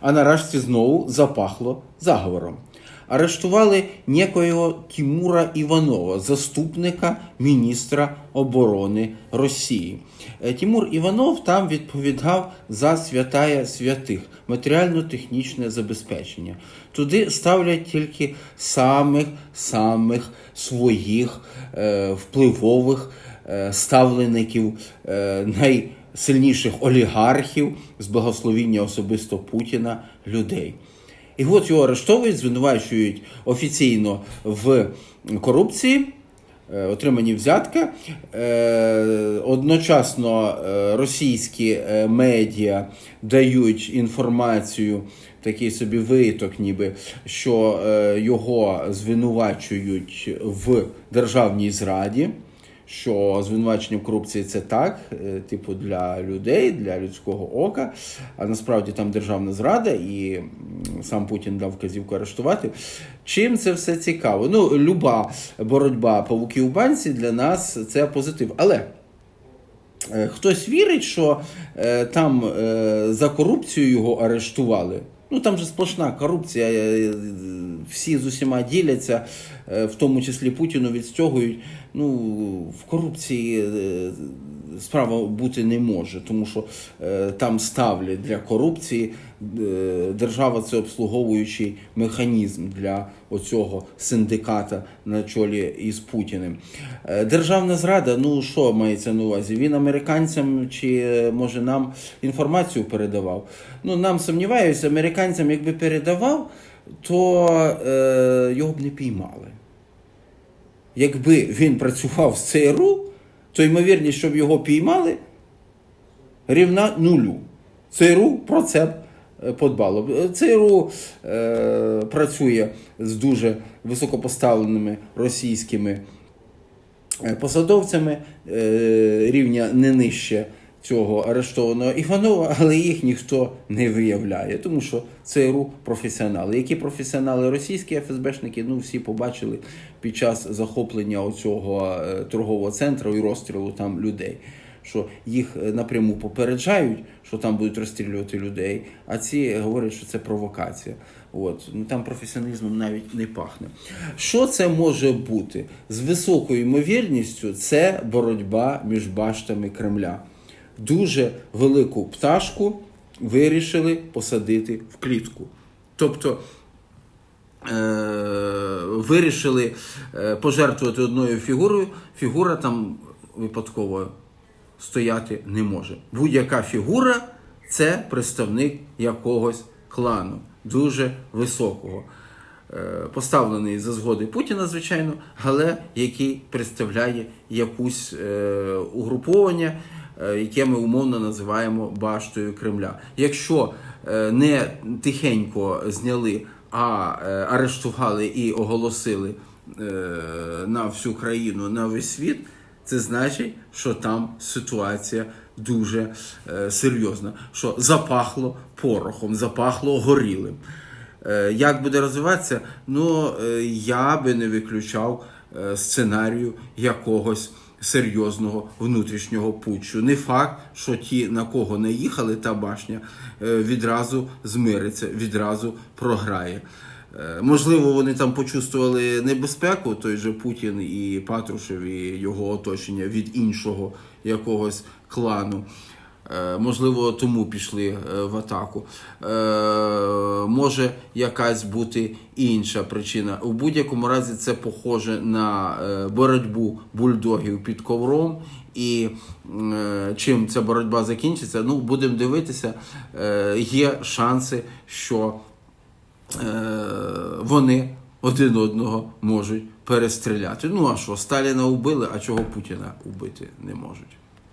А нарешті знову запахло заговором. Арештували некоєго Тімура Іванова, заступника міністра оборони Росії. Е, Тімур Іванов там відповідав за святая святих матеріально-технічне забезпечення. Туди ставлять тільки самих самих своїх е, впливових е, ставлеників, е, найсильніших олігархів з благословіння особисто Путіна людей. І от його арештовують, звинувачують офіційно в корупції, е, отримані взятки. Е, Одночасно е, російські медіа дають інформацію, такий собі виток, ніби, що його звинувачують в державній зраді. Що звинувачення в корупції це так, е, типу, для людей, для людського ока. А насправді там державна зрада, і сам Путін дав вказівку арештувати. Чим це все цікаво? Ну, люба боротьба павуків у банці для нас це позитив. Але е, хтось вірить, що е, там за корупцію його арештували. Ну там же сплошна корупція, е, всі з усіма діляться, е, в тому числі Путіну відстягують. Ну, в корупції е, справа бути не може, тому що е, там ставлять для корупції. е, Держава це обслуговуючий механізм для оцього синдиката на чолі із Путіним. Е, Державна зрада, ну що мається на увазі? Він американцям чи е, може нам інформацію передавав? Ну нам сумніваюся, американцям, якби передавав, то е, його б не піймали. Якби він працював з ЦРУ, то ймовірність, щоб його піймали, рівна нулю. ЦРУ про це е, подбало. Е, ЦРУ е, працює з дуже високопоставленими російськими е, посадовцями е, рівня не нижче цього арештованого Іванова, але їх ніхто не виявляє, тому що ЦРУ професіонали. Які професіонали російські ФСБшники, ну всі побачили під час захоплення оцього е, торгового центру і розстрілу там людей. Що їх е, напряму попереджають, що там будуть розстрілювати людей, а ці говорять, що це провокація. От ну там професіоналізмом навіть не пахне. Що це може бути з високою ймовірністю? Це боротьба між баштами Кремля. Дуже велику пташку вирішили посадити в клітку. Тобто е, вирішили е, пожертвувати одною фігурою, фігура там випадково стояти не може. Будь-яка фігура це представник якогось клану, дуже високого. Е, Поставлений за згоди Путіна, звичайно, але який представляє якусь е, угруповання, яке ми умовно називаємо баштою Кремля. Якщо е, не тихенько зняли, а е, арештували і оголосили е, на всю країну, на весь світ, це значить, що там ситуація дуже е, серйозна, що запахло порохом, запахло горілим. Е, Як буде розвиватися? Ну, е, я би не виключав е, сценарію якогось серйозного внутрішнього путчу. Не факт, що ті, на кого не їхали, та башня е, відразу змириться, відразу програє. Е, Можливо, вони там почувствували небезпеку, той же Путін і Патрушев, і його оточення від іншого якогось клану. Е, Можливо, тому пішли в атаку. Може якась бути інша причина. У будь-якому разі це похоже на е, боротьбу бульдогів під ковром. І е, чим ця боротьба закінчиться, ну будемо дивитися. Е, Є шанси, що вони один одного можуть перестріляти. Ну а що, Сталіна убили, а чого Путіна убити не можуть?